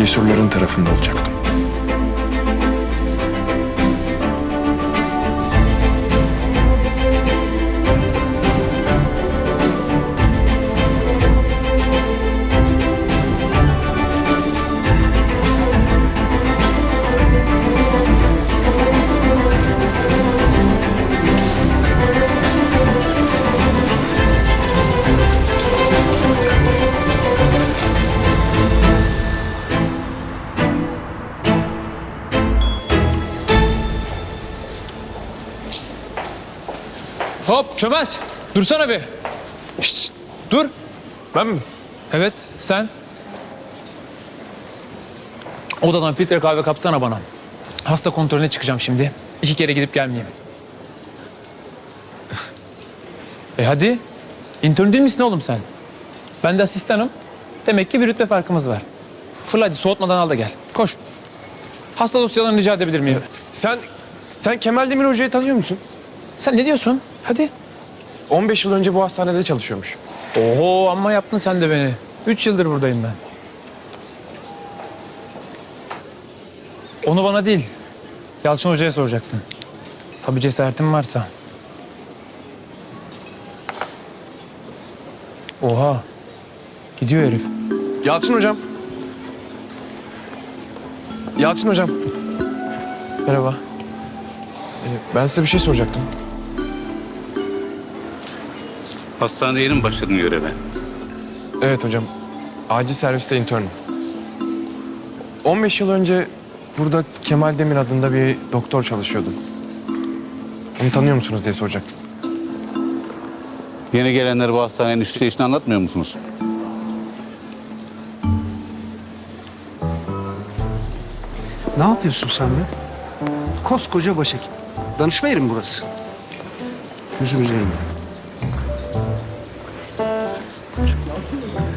cesurların tarafında olacaktım. Hop çömez. Dursana bir. Şşt, dur. Ben mi? Evet sen. Odadan filtre kahve kapsana bana. Hasta kontrolüne çıkacağım şimdi. İki kere gidip gelmeyeyim. E hadi. İntern değil misin oğlum sen? Ben de asistanım. Demek ki bir rütbe farkımız var. Fırla hadi soğutmadan al da gel. Koş. Hasta dosyalarını rica edebilir miyim? Sen sen Kemal Demir Hoca'yı tanıyor musun? Sen ne diyorsun? Hadi. 15 yıl önce bu hastanede çalışıyormuş. Oho amma yaptın sen de beni. Üç yıldır buradayım ben. Onu bana değil, Yalçın Hoca'ya soracaksın. Tabii cesaretin varsa. Oha, gidiyor herif. Yalçın hocam. Yalçın hocam. Merhaba. Ee, ben size bir şey soracaktım. Hastaneye yeni mi başladın göreve? Evet hocam. Acil serviste internim. 15 yıl önce burada Kemal Demir adında bir doktor çalışıyordu. Onu tanıyor musunuz diye soracaktım. Yeni gelenleri bu hastanenin işleyişini anlatmıyor musunuz? Ne yapıyorsun sen be? Koskoca başhekim. Danışma yerim burası. Yüzüm üzerinde. Thank you.